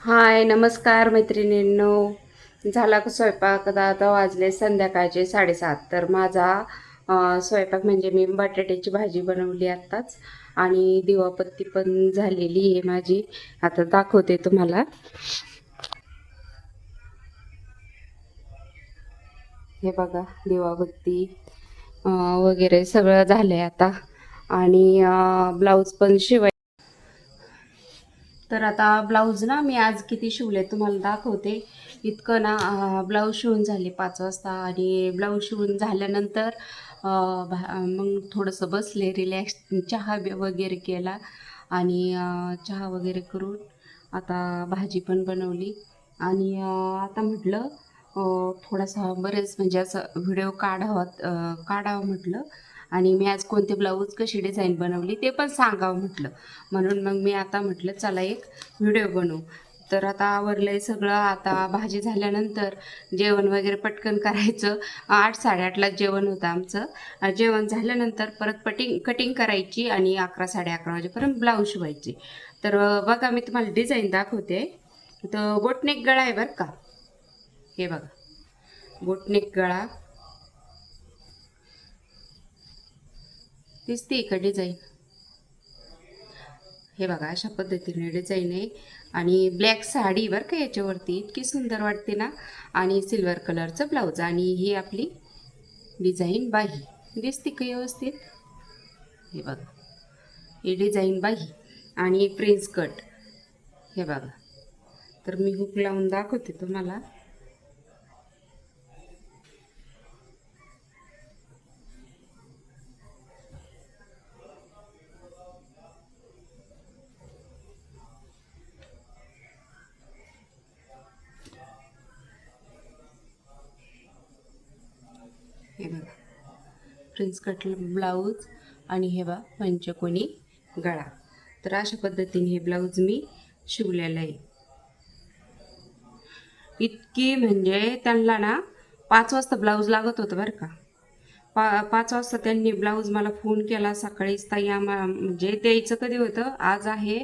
हाय नमस्कार मैत्रिणींनो. झाला का स्वयंपाक? आता वाजले संध्याकाळचे साडेसात. तर माझा स्वयंपाक म्हणजे मी बटाट्याची भाजी बनवली आत्ताच आणि दिवापत्ती पण झालेली आहे माझी. आता दाखवते तुम्हाला. हे बघा दिवाबत्ती वगैरे सगळं झालंय आता. आणि ब्लाऊज पण शिवाय तर आता ब्लाऊज ना मी आज किती शिवले तुम्हाला दाखवते. इतकं ना ब्लाऊज शिवून झाले पाच वाजता आणि ब्लाऊज शिवून झाल्यानंतर भा- मग थोडंसं बसले रिलॅक्स चहा वगैरे केला आणि चहा वगैरे करून आता भाजी पण बनवली. आणि आता म्हटलं थोडासा बरेच म्हणजे असं व्हिडिओ काढावा काढावा काढावं म्हटलं. आणि मी आज कोणते ब्लाऊज कशी डिझाईन बनवली ते पण सांगावं म्हटलं. म्हणून मग मी आता म्हटलं चला एक व्हिडिओ बनवू. तर आता आवरलं आहे सगळं. आता भाजी झाल्यानंतर जेवण वगैरे पटकन करायचं. आठ साडेआठला जेवण होतं आमचं. जेवण झाल्यानंतर परत पटिंग कटिंग करायची आणि अकरा साडे अकरा वाजेपर्यंत ब्लाऊज शिवायची. तर बघा मी तुम्हाला डिझाईन दाखवते. तर बोटनेक गळा आहे बरं का? हे बघा. बोटनेक गळा. दिसते इकडे डिझाईन हे बघा अशा पद्धतीने डिझाईन आहे आणि ब्लॅक साडी बरं का याच्यावरती इतकी सुंदर वाटते ना. आणि सिल्वर कलरचं ब्लाऊज आणि ही आपली डिझाईन बाही. दिसते का व्यवस्थित? हे बघा. ही डिझाईन बाही. आणि प्रिन्स कट हे बघा. तर मी हुक लावून दाखवते तुम्हाला. प्रिन्स कट ब्लाऊज आणि हे बा पंचकोनी गळा. तर अशा पद्धतीने हे ब्लाऊज मी शिवलेलं आहे. इतकी म्हणजे त्यांना ना पाच वाजता ब्लाऊज लागत होतं बरं का. पा पाच वाजता त्यांनी ब्लाऊज मला फोन केला सकाळीच ताई आम्हा म्हणजे द्यायचं कधी होतं? आज आहे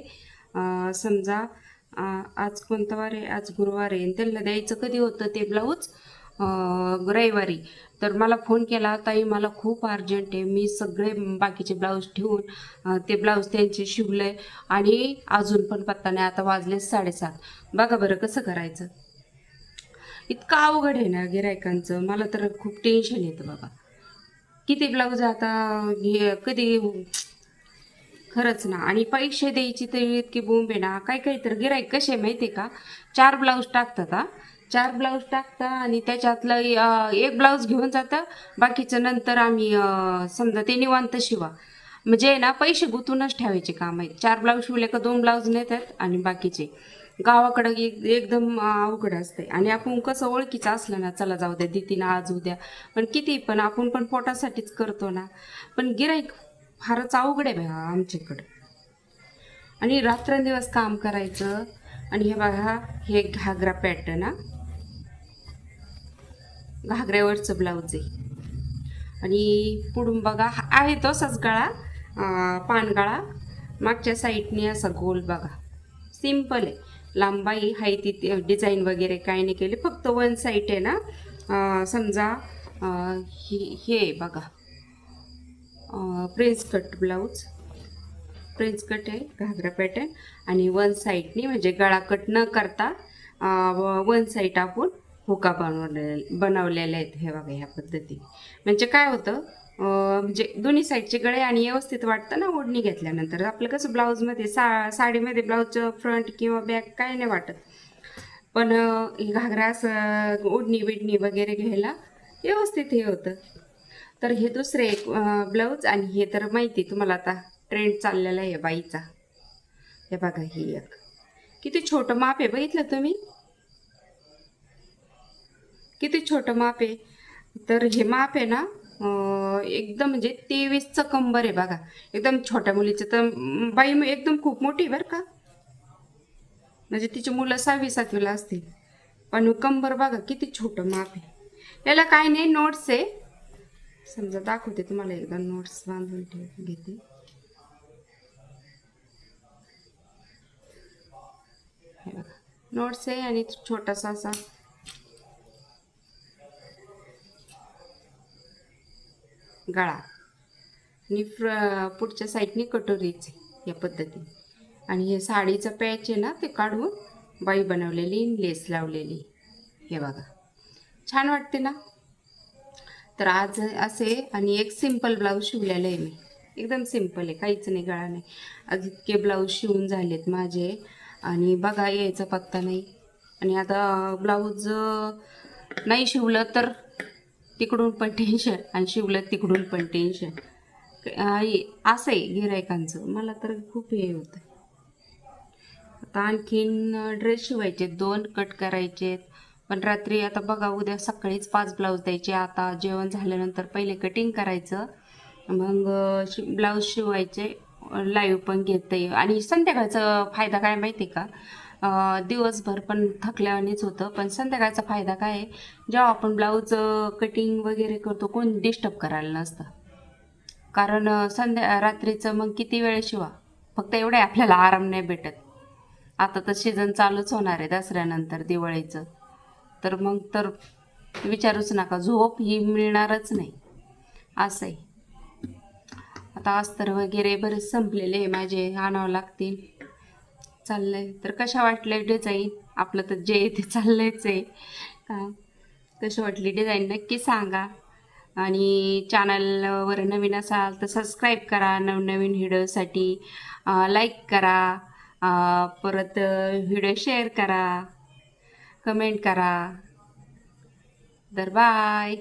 समजा आज कोणता वार आहे? आज गुरुवार आहे. आणि त्यांना द्यायचं कधी होतं ते ब्लाऊज? रविवारी. तर मला फोन केला ताई मला खूप अर्जंट आहे. मी सगळे बाकीचे ब्लाऊज ठेवून ते ब्लाऊज त्यांचे शिवले आणि अजून पण पत्ता नाही. आता वाजले साडेसात. बघा बरं कसं करायचं. इतकं अवघड आहे ना गिरायकांचं मला तर खूप टेन्शन येतं बाबा. किती ब्लाऊज आता हे कधी खरंच ना. आणि पैसे द्यायची तर इतकी बोंब आहे ना. काही काही तर गिरायक कसे आहे माहिती आहे का? चार ब्लाऊज टाकतात हा. चार ब्लाऊज टाकता आणि त्याच्यातलं एक ब्लाऊज घेऊन जातं. बाकीचं नंतर आम्ही समजा ते निवांत शिवा. म्हणजे ना पैसे गुंतूनच ठेवायचे काम आहे चार ब्लाऊज शिवले का दोन ब्लाऊज नेतात आणि बाकीचे. गावाकडं एक एकदम अवघड असते आणि आपण कसं ओळखीचं असलं ना चला जाऊ द्या देतीनं आज उद्या. पण किती पण आपण पण पोटासाठीच करतो ना. पण गिराईक फारच अवघड आहे बघा आमच्याकडं. आणि रात्रंदिवस काम करायचं. आणि हे बघा हे घागरा पॅटर्न हा. घागऱ्यावरचं ब्लाऊज आहे. आणि पुढून बघा आहे तसाच गळा पानगळा. मागच्या साईडने असा गोल बघा. सिंपल आहे. लांबाई आहे ती डिझाईन वगैरे काय नाही केली. फक्त वन साईड आहे ना. समजा ही हे आहे बघा. Prince cut blouse prince cut आहे घागरा पॅटर्न आणि वन साईडनी म्हणजे गळा कट न करता वन साईड आपण हुका बनवले बनवलेले आहेत हे बघा ह्या पद्धतीने म्हणजे काय होतं म्हणजे दोन्ही साईडचे गळे आणि व्यवस्थित वाटतं ना ओढणी घेतल्यानंतर. आपलं कसं ब्लाऊजमध्ये सा साडीमध्ये ब्लाऊजचं फ्रंट किंवा बॅक काय नाही वाटत. पण हे घागरा असं ओढणी बिडणी वगैरे घ्यायला व्यवस्थित हे होतं. तर हे दुसरे एक ब्लाऊज आणि हे तर माहिती तुम्हाला आता ट्रेंड चाललेला आहे बाईचा. हे बघा ही एक. किती छोटं माप आहे बघितलं तुम्ही? किती छोटं माप आहे? तर हे माप आहे ना एकदम म्हणजे तेवीसचं कंबर आहे बघा. एकदम छोट्या मुलीचं. तर बाई एकदम खूप मोठी आहे बरं का. म्हणजे तिची मुलं सहावी सातवीला असतील. पण कंबर बघा किती छोटं माप आहे. याला काय नाही नोट्स आहे. समजा दाखवते तुम्हाला एकदा नोट्स बांधून ठेव घेते. हे बघा. नोट्स आहे आणि छोटासा असा गळा. आणि फ्र पुढच्या साईडने कटोरीचे या पद्धतीने. आणि हे साडीचं पॅच आहे ना ते काढून बाई बनवलेली लेस लावलेली. हे बघा. छान वाटते ना? तर आज असे आणि एक सिंपल ब्लाऊज शिवलेलं आहे मी. एकदम सिंपल आहे काहीच नाही गळा नाही. आज इतके ब्लाऊज शिवून झालेत माझे. आणि बघा यायचा पत्ता नाही. आणि आता ब्लाऊज नाही शिवलं तर तिकडून पण टेन्शन आणि शिवलं तिकडून पण टेन्शन असं आहे गिरायकांचं मला तर खूप हे होतं आता आणखीन ड्रेस शिवायचे दोन कट करायचे पण रात्री आता बघा उद्या सकाळीच पाच ब्लाऊज द्यायचे. आता जेवण झाल्यानंतर पहिले कटिंग करायचं. मग शि ब्लाऊज शिवायचे. लाईव्ह पण घेते. आणि संध्याकाळचा फायदा काय माहिती आहे का? दिवसभर पण थकल्यानेच होतं. पण संध्याकाळचा फायदा काय आहे? जेव्हा आपण ब्लाऊज कटिंग वगैरे करतो कोण डिस्टर्ब करायला नसतं. कारण संध्या रात्रीचं मग किती वेळ शिवा? फक्त एवढे आपल्याला आराम नाही भेटत. आता तर सीझन चालूच होणार आहे दसऱ्यानंतर दिवाळीचं. तर मग तर विचारूच नका झोप ही मिळणारच नाही. असं आहे. आता अस्तर वगैरे बरेच संपलेले आहे माझे आणावं लागतील. चाललंय. तर कशा वाटल्या डिझाईन आपलं तर जे आहे ते चाललंयच आहे. का कशी वाटली डिझाईन नक्की सांगा. आणि चॅनलवर नवीन असाल तर सबस्क्राईब करा. नवनवीन व्हिडिओसाठी लाईक करा. परत व्हिडिओ शेअर करा. कमेंट करा. तर बाय